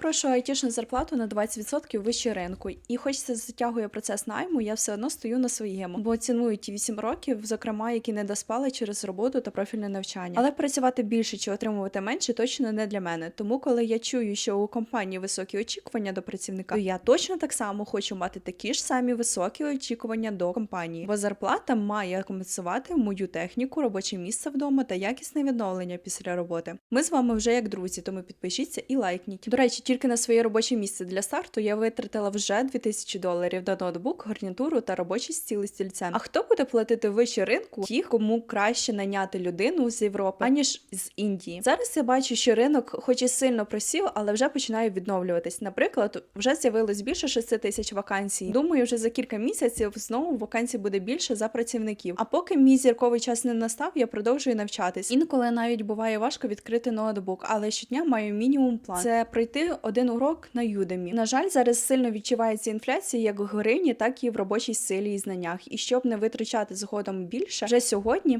Прошу айтішну зарплату на 20% вище ринку, і хоч це затягує процес найму, я все одно стою на своєму, бо ціную ті 8 років, зокрема, які не доспали через роботу та профільне навчання. Але працювати більше чи отримувати менше точно не для мене. Тому, коли я чую, що у компанії високі очікування до працівника, то я точно так само хочу мати такі ж самі високі очікування до компанії, бо зарплата має компенсувати мою техніку, робоче місце вдома та якісне відновлення після роботи. Ми з вами вже як друзі, тому підпишіться і лайкніть. До речі, тільки на своє робоче місце для старту я витратила вже 2000 доларів на ноутбук, гарнітуру та робочі стіли з стільцем. А хто буде платити вище ринку? Ті, кому краще наняти людину з Європи, аніж з Індії. Зараз я бачу, що ринок, хоч і сильно просів, але вже починає відновлюватись. Наприклад, вже з'явилось більше 6 тисяч вакансій. Думаю, вже за кілька місяців знову вакансій буде більше за працівників. А поки мій зірковий час не настав, я продовжую навчатись. Інколи навіть буває важко відкрити ноутбук, але щодня маю мінімум план. Це пройти один урок на Udemy. На жаль, зараз сильно відчувається інфляція як в гривні, так і в робочій силі і знаннях. І щоб не витрачати згодом більше, вже сьогодні